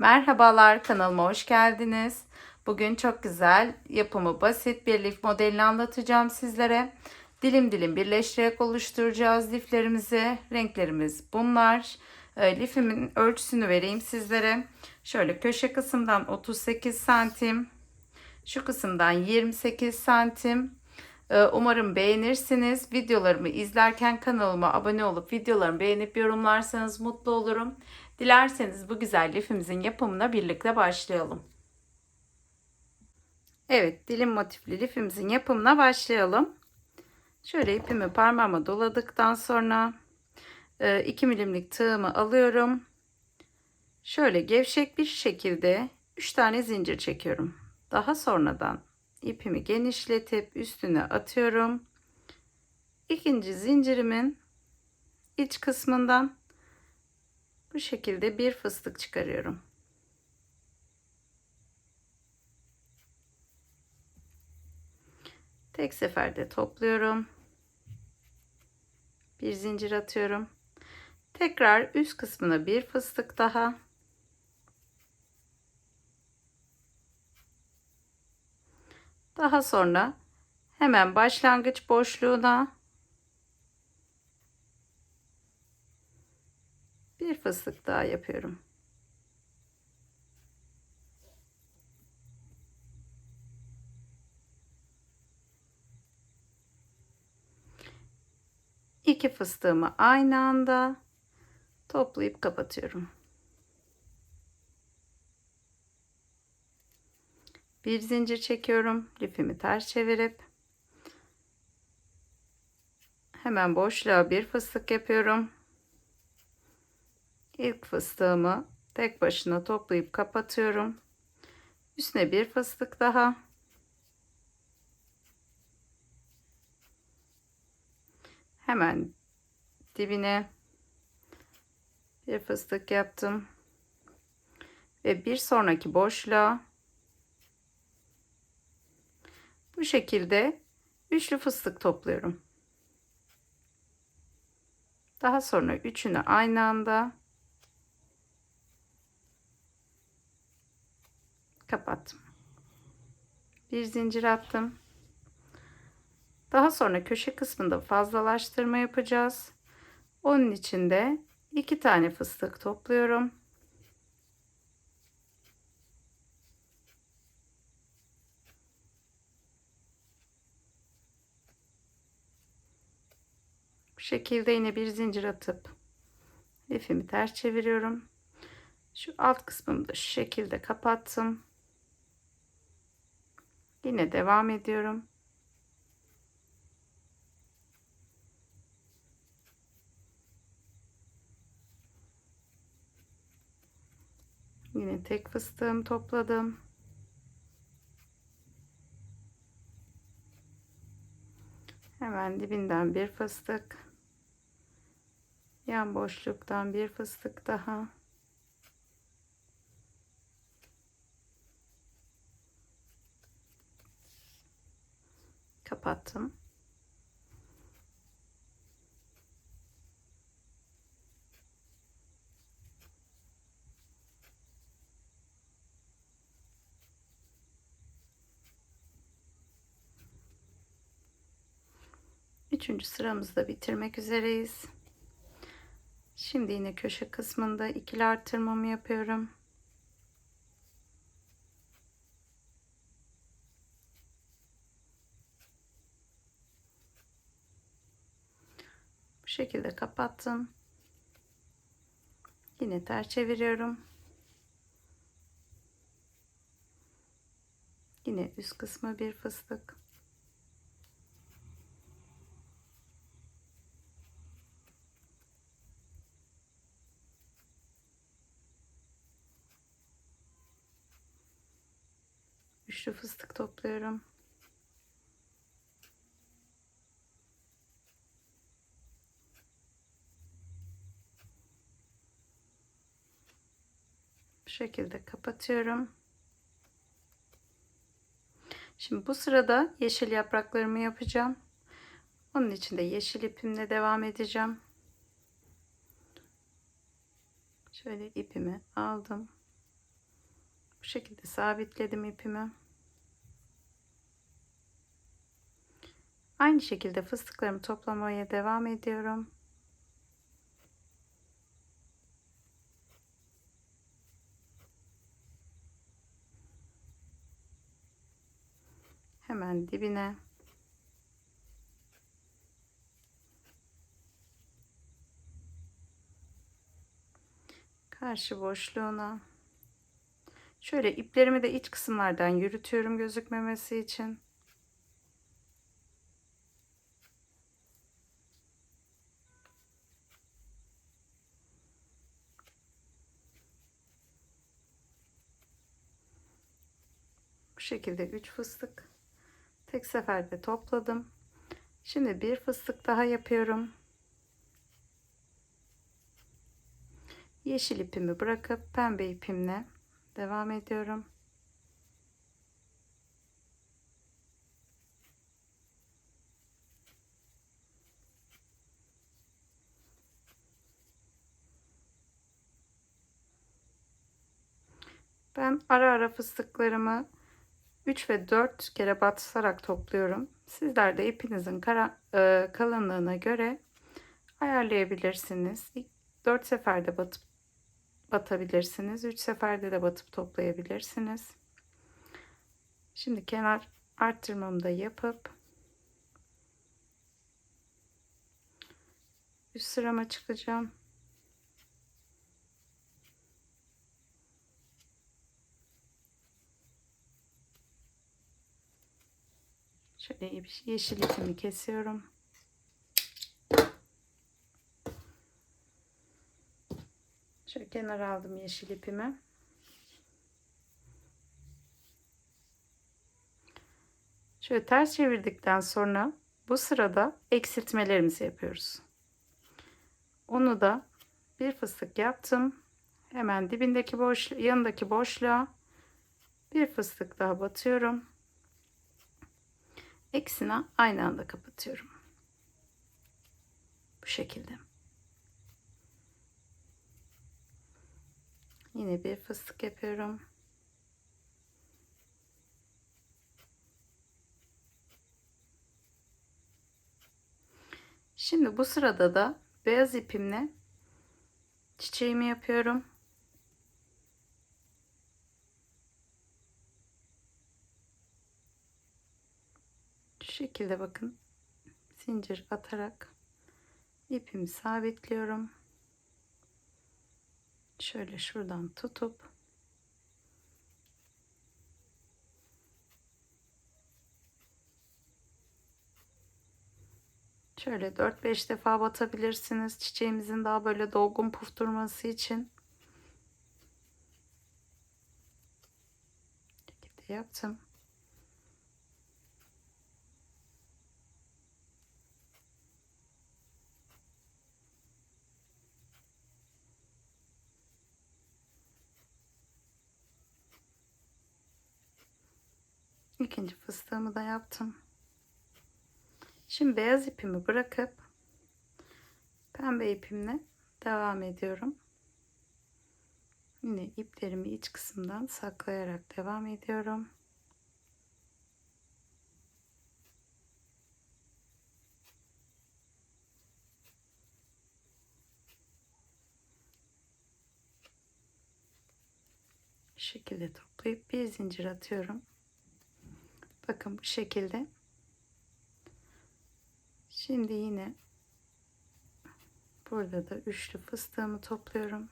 Merhabalar kanalıma hoş geldiniz. Bugün çok güzel yapımı basit bir lif modelini anlatacağım sizlere. Dilim dilim birleştirerek oluşturacağız liflerimizi. Renklerimiz bunlar. E, Lifimin ölçüsünü vereyim sizlere. Şöyle köşe kısımdan 38 santim. Şu kısımdan 28 santim. E, Umarım beğenirsiniz. Videolarımı izlerken kanalıma abone olup videolarımı beğenip yorumlarsanız mutlu olurum. Dilerseniz bu güzel lifimizin yapımına birlikte başlayalım. Evet dilim motifli lifimizin yapımına başlayalım. Şöyle ipimi parmağıma doladıktan sonra 2 milimlik tığımı alıyorum. Şöyle gevşek bir şekilde 3 tane zincir çekiyorum. Daha sonradan ipimi genişletip üstüne atıyorum. İkinci zincirimin iç kısmından bu şekilde bir fıstık çıkarıyorum. Tek seferde topluyorum. Bir zincir atıyorum. Tekrar üst kısmına bir fıstık daha. Daha sonra hemen başlangıç boşluğuna bir fıstık daha yapıyorum. İki fıstığımı aynı anda toplayıp kapatıyorum. Bir zincir çekiyorum. Lifimi ters çevirip hemen boşluğa bir fıstık yapıyorum. İlk fıstığımı tek başına toplayıp kapatıyorum. Üstüne bir fıstık daha. Hemen dibine bir fıstık yaptım. Ve bir sonraki boşluğa bu şekilde üçlü fıstık topluyorum. Daha sonra üçünü aynı anda kapattım. Bir zincir attım. Daha sonra köşe kısmında fazlalaştırma yapacağız. Onun için de iki tane fıstık topluyorum. Bu şekilde yine bir zincir atıp ipimi ters çeviriyorum. Şu alt kısmını da şu şekilde kapattım. Yine devam ediyorum. Yine tek fıstığım topladım. Hemen dibinden bir fıstık. Yan boşluktan bir fıstık daha. Kapattım. Üçüncü sıramızda bitirmek üzereyiz. Şimdi yine köşe kısmında ikili arttırmamı yapıyorum. Şekilde kapattım. Yine ters çeviriyorum. Yine üst kısmı bir fıstık. Üçlü fıstık topluyorum. Şekilde kapatıyorum. Şimdi bu sırada yeşil yapraklarımı yapacağım. Onun için de yeşil ipimle devam edeceğim. Şöyle ipimi aldım. Bu şekilde sabitledim ipimi. Aynı şekilde fıstıklarımı toplamaya devam ediyorum. Hemen dibine. Karşı boşluğuna. Şöyle iplerimi de iç kısımlardan yürütüyorum gözükmemesi için. Bu şekilde 3 fıstık tek seferde topladım. Şimdi bir fıstık daha yapıyorum. Yeşil ipimi bırakıp pembe ipimle devam ediyorum. Ben ara ara fıstıklarımı 3 ve 4 kere batırarak topluyorum. Sizler de ipinizin kara, e, kalınlığına göre ayarlayabilirsiniz. 4 seferde batıp batabilirsiniz. 3 seferde de batıp toplayabilirsiniz. Şimdi kenar arttırmamı da yapıp üst sırama çıkacağım. Şöyle yeşil ipimi kesiyorum. Şöyle kenara aldım yeşil ipimi. Şöyle ters çevirdikten sonra bu sırada eksiltmelerimizi yapıyoruz. Onu da bir fıstık yaptım. Hemen dibindeki boş yanındaki boşluğa bir fıstık daha batıyorum. Eksine aynı anda kapatıyorum. Bu şekilde. Yine bir fıstık yapıyorum. Şimdi bu sırada da beyaz ipimle çiçeğimi yapıyorum. Şekilde bakın. Zincir atarak ipimi sabitliyorum. Şöyle şuradan tutup şöyle 4-5 defa batabilirsiniz. Çiçeğimizin daha böyle dolgun puf durması için. Şekilde yaptım İkinci fıstığımı da yaptım. Şimdi beyaz ipimi bırakıp pembe ipimle devam ediyorum. Yine iplerimi iç kısımdan saklayarak devam ediyorum. şekilde toplayıp bir zincir atıyorum. Bakın bu şekilde. Şimdi yine burada da üçlü fıstığımı topluyorum.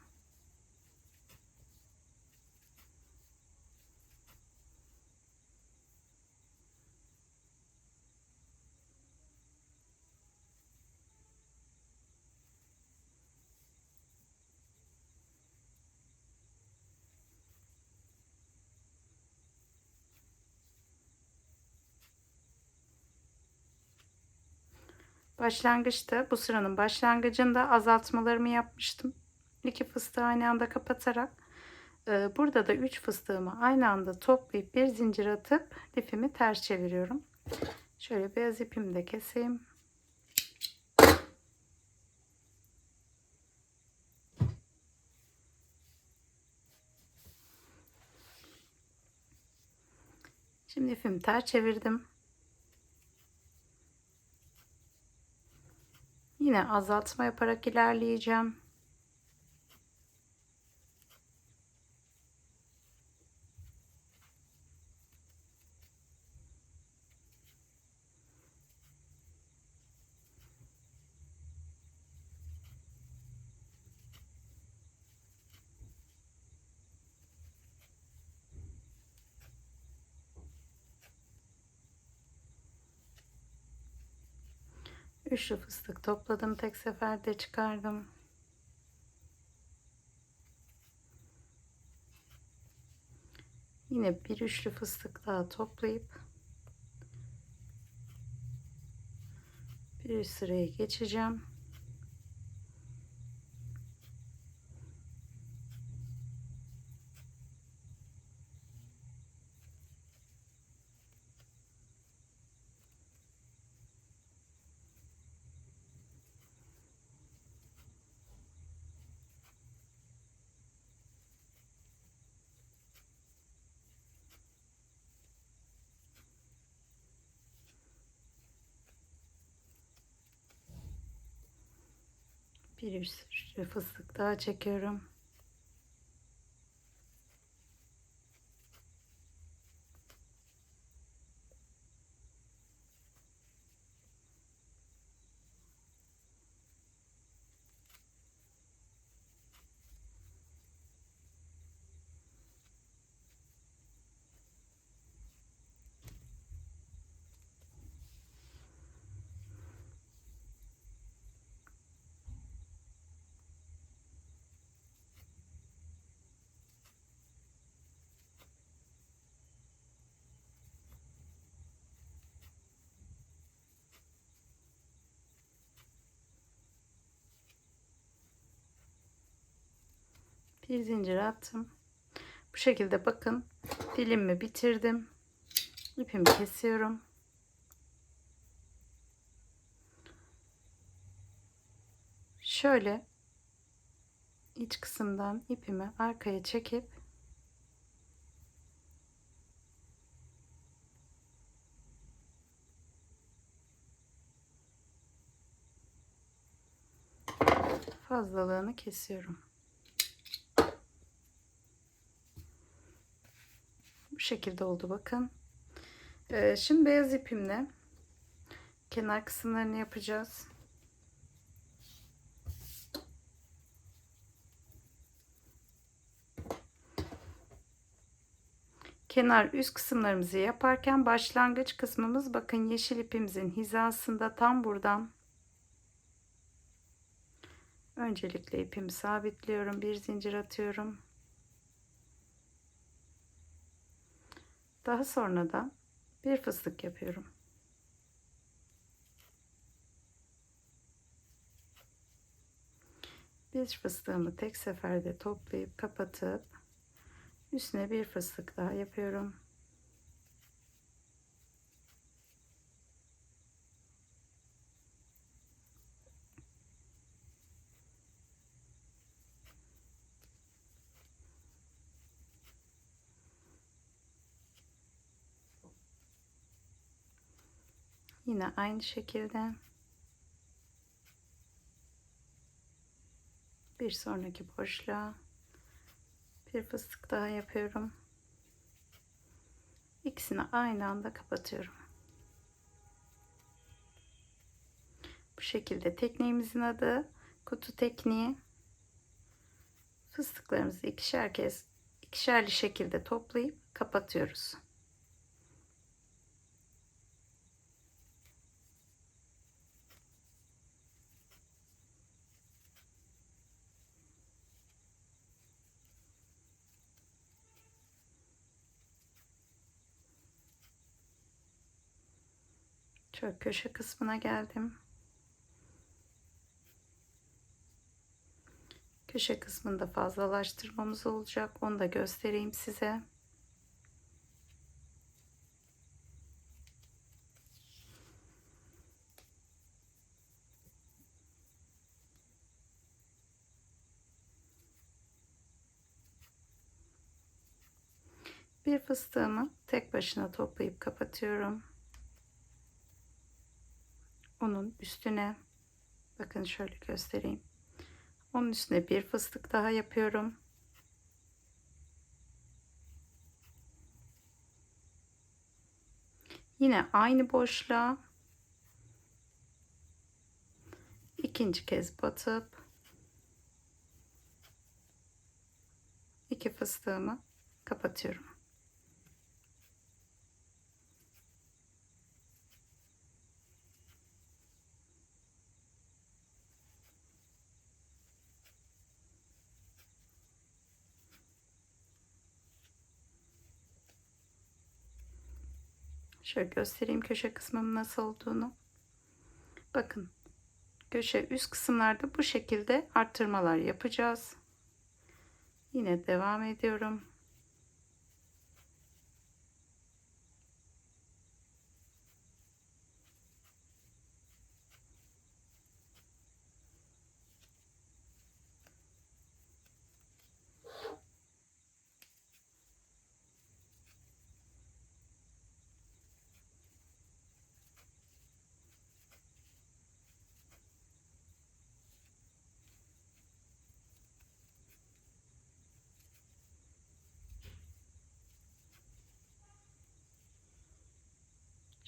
Başlangıçta bu sıranın başlangıcında azaltmalarımı yapmıştım. İki fıstığı aynı anda kapatarak e, burada da 3 fıstığımı aynı anda toplayıp bir zincir atıp lifimi ters çeviriyorum. Şöyle beyaz ipimi de keseyim. Şimdi ipimi ters çevirdim. Yine azaltma yaparak ilerleyeceğim. Üçlü fıstık topladım. Tek seferde çıkardım. Yine bir üçlü fıstık daha toplayıp bir sıraya geçeceğim. Bir üçlü fıstık daha çekiyorum. Bir zincir attım. Bu şekilde bakın dilimi bitirdim. İpimi kesiyorum. Şöyle iç kısımdan ipimi arkaya çekip fazlalığını kesiyorum. Bu şekilde oldu bakın. Ee, şimdi beyaz ipimle kenar kısımlarını yapacağız. Kenar üst kısımlarımızı yaparken başlangıç kısmımız bakın yeşil ipimizin hizasında tam buradan öncelikle ipimi sabitliyorum bir zincir atıyorum Daha sonra da bir fıstık yapıyorum. Bir fıstığımı tek seferde toplayıp kapatıp üstüne bir fıstık daha yapıyorum. Yine aynı şekilde bir sonraki boşluğa bir fıstık daha yapıyorum. İkisini aynı anda kapatıyorum. Bu şekilde tekniğimizin adı kutu tekniği. Fıstıklarımızı ikişer kez ikişerli şekilde toplayıp kapatıyoruz. Şöyle köşe kısmına geldim. Köşe kısmında fazlalaştırmamız olacak. Onu da göstereyim size. Bir fıstığımı tek başına toplayıp kapatıyorum. Onun üstüne bakın şöyle göstereyim. Onun üstüne bir fıstık daha yapıyorum. Yine aynı boşluğa ikinci kez batıp iki fıstığımı kapatıyorum. Şöyle göstereyim köşe kısmım nasıl olduğunu. Bakın köşe üst kısımlarda bu şekilde arttırmalar yapacağız. Yine devam ediyorum.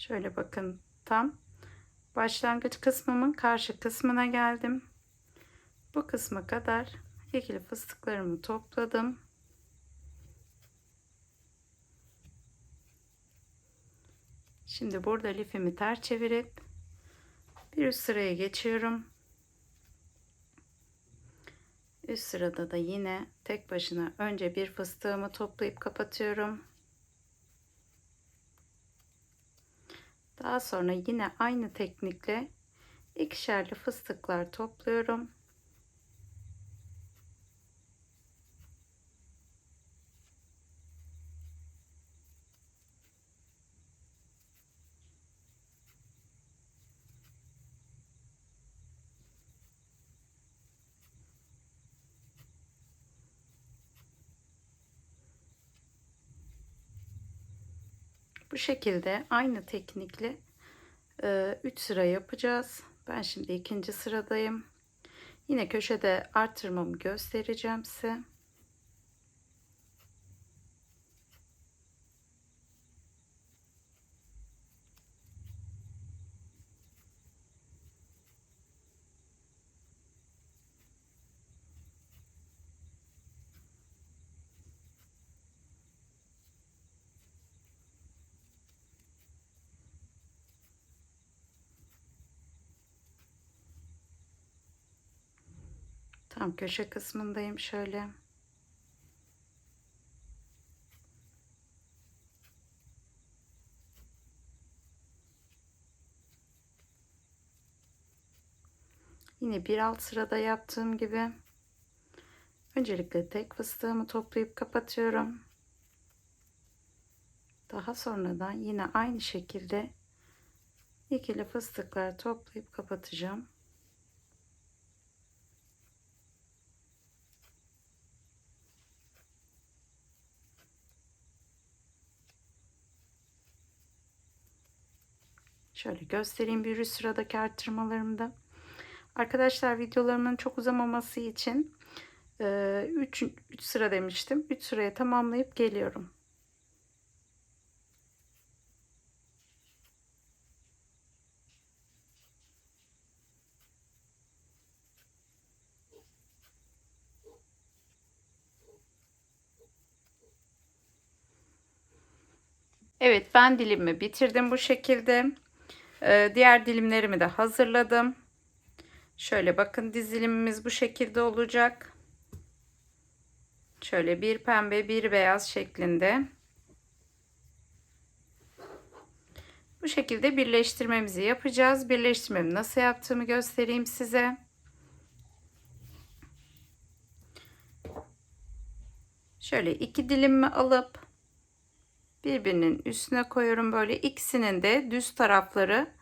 Şöyle bakın tam başlangıç kısmımın karşı kısmına geldim. Bu kısma kadar ikili fıstıklarımı topladım. Şimdi burada lifimi ters çevirip bir üst sıraya geçiyorum. Üst sırada da yine tek başına önce bir fıstığımı toplayıp kapatıyorum. Daha sonra yine aynı teknikle ikişerli fıstıklar topluyorum. Bu şekilde aynı teknikle 3 e, sıra yapacağız. Ben şimdi ikinci sıradayım. Yine köşede artırmamı göstereceğim size. Tam köşe kısmındayım şöyle. Yine bir alt sırada yaptığım gibi öncelikle tek fıstığımı toplayıp kapatıyorum. Daha sonradan yine aynı şekilde ikili fıstıklar toplayıp kapatacağım. Şöyle göstereyim bir sıradaki arttırmalarımda. Arkadaşlar videolarımın çok uzamaması için 3, 3 sıra demiştim. 3 sıraya tamamlayıp geliyorum. Evet ben dilimi bitirdim bu şekilde. Ee, diğer dilimlerimi de hazırladım. Şöyle bakın dizilimimiz bu şekilde olacak. Şöyle bir pembe bir beyaz şeklinde. Bu şekilde birleştirmemizi yapacağız. Birleştirmemi nasıl yaptığımı göstereyim size. Şöyle iki dilimimi alıp birbirinin üstüne koyuyorum. Böyle ikisinin de düz tarafları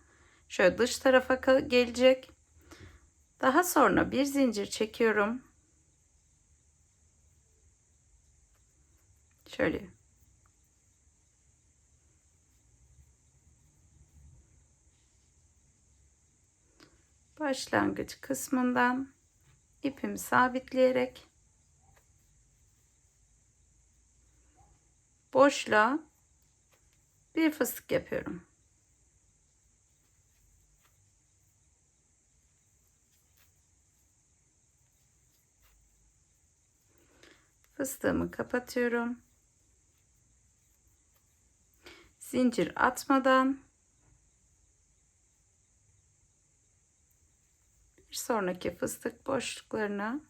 şöyle dış tarafa gelecek. Daha sonra bir zincir çekiyorum. Şöyle. Başlangıç kısmından ipimi sabitleyerek boşluğa bir fıstık yapıyorum. Fıstığımı kapatıyorum. Zincir atmadan bir sonraki fıstık boşluklarına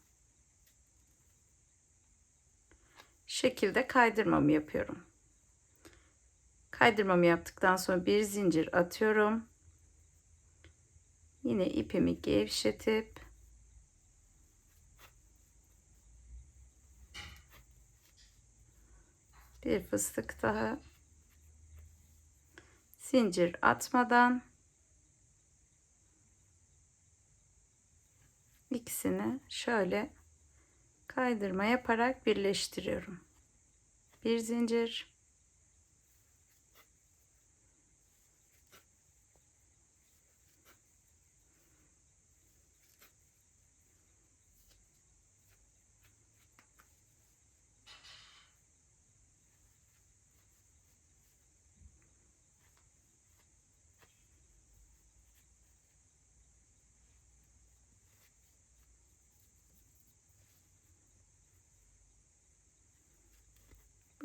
şekilde kaydırmamı yapıyorum. Kaydırmamı yaptıktan sonra bir zincir atıyorum. Yine ipimi gevşetip bir fıstık daha zincir atmadan ikisini şöyle kaydırma yaparak birleştiriyorum. Bir zincir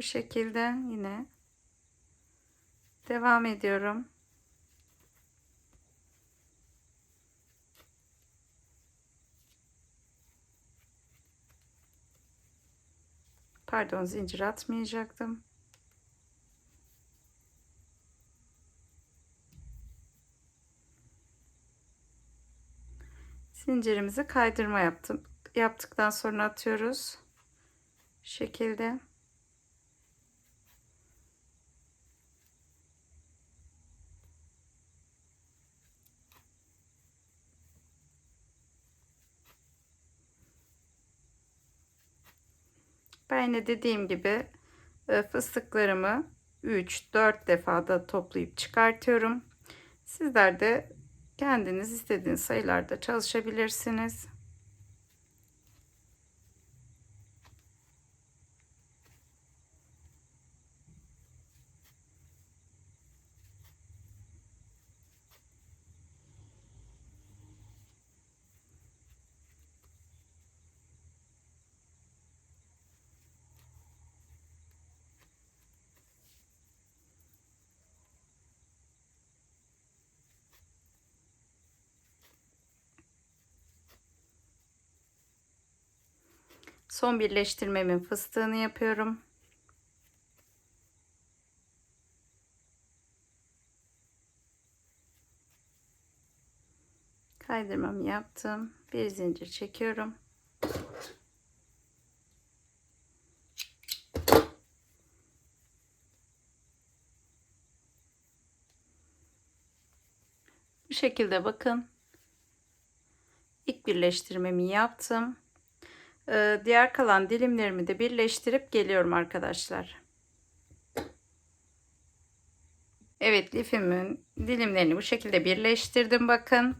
şekilde yine devam ediyorum. Pardon zincir atmayacaktım. Zincirimizi kaydırma yaptım. Yaptıktan sonra atıyoruz. Bu şekilde. Ben yine dediğim gibi e, fıstıklarımı 3-4 defada toplayıp çıkartıyorum. Sizler de kendiniz istediğiniz sayılarda çalışabilirsiniz. Son birleştirmemin fıstığını yapıyorum. Kaydırmamı yaptım. Bir zincir çekiyorum. Bu şekilde bakın. İlk birleştirmemi yaptım. Ee, diğer kalan dilimlerimi de birleştirip geliyorum arkadaşlar. Evet lifimin dilimlerini bu şekilde birleştirdim bakın.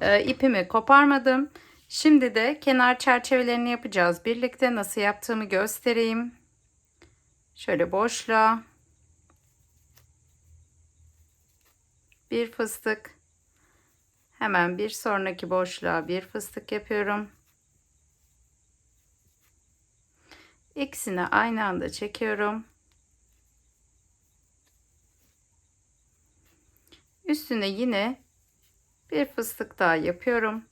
Ee, ipimi koparmadım. Şimdi de kenar çerçevelerini yapacağız. Birlikte nasıl yaptığımı göstereyim. Şöyle boşluğa bir fıstık hemen bir sonraki boşluğa bir fıstık yapıyorum. İkisini aynı anda çekiyorum. Üstüne yine bir fıstık daha yapıyorum.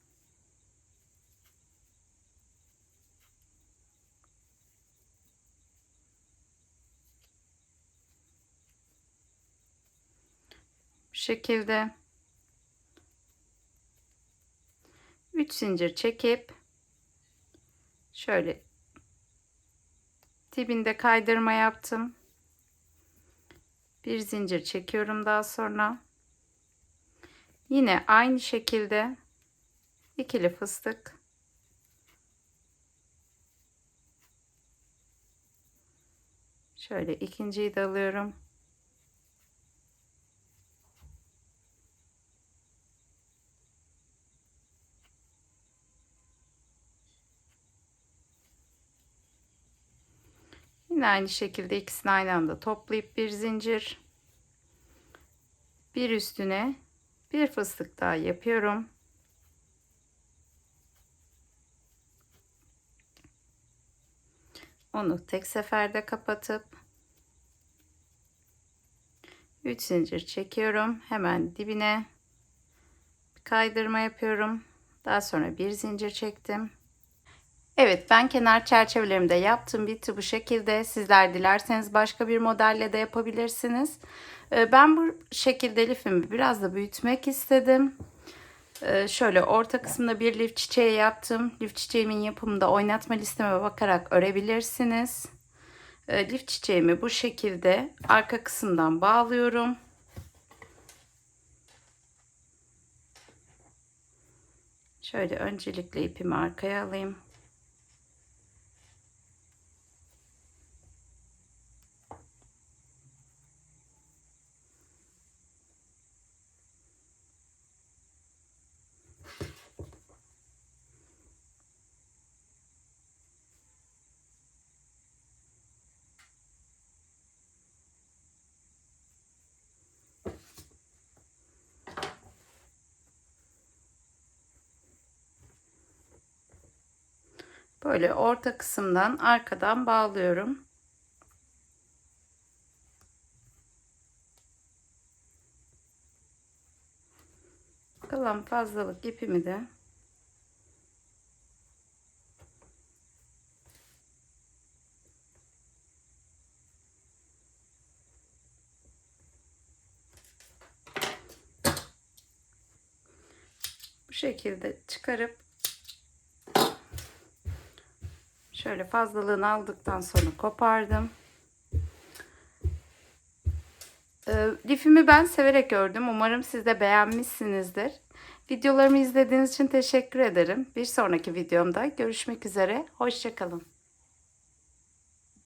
Bu şekilde 3 zincir çekip şöyle dibinde kaydırma yaptım. Bir zincir çekiyorum daha sonra. Yine aynı şekilde ikili fıstık. Şöyle ikinciyi de alıyorum. Yine aynı şekilde ikisini aynı anda toplayıp bir zincir. Bir üstüne bir fıstık daha yapıyorum. Onu tek seferde kapatıp 3 zincir çekiyorum. Hemen dibine kaydırma yapıyorum. Daha sonra bir zincir çektim. Evet ben kenar çerçevelerimde yaptığım biti bu şekilde. Sizler dilerseniz başka bir modelle de yapabilirsiniz. Ee, Ben bu şekilde lifimi biraz da büyütmek istedim. Ee, Şöyle orta kısımda bir lif çiçeği yaptım. Lif çiçeğimin yapımında oynatma listeme bakarak örebilirsiniz. Ee, Lif çiçeğimi bu şekilde arka kısımdan bağlıyorum. Şöyle öncelikle ipimi arkaya alayım. Böyle orta kısımdan arkadan bağlıyorum. Kalan fazlalık ipimi de bu şekilde çıkarıp Şöyle fazlalığını aldıktan sonra kopardım. Ee, lifimi ben severek gördüm. Umarım siz de beğenmişsinizdir. Videolarımı izlediğiniz için teşekkür ederim. Bir sonraki videomda görüşmek üzere. Hoşçakalın.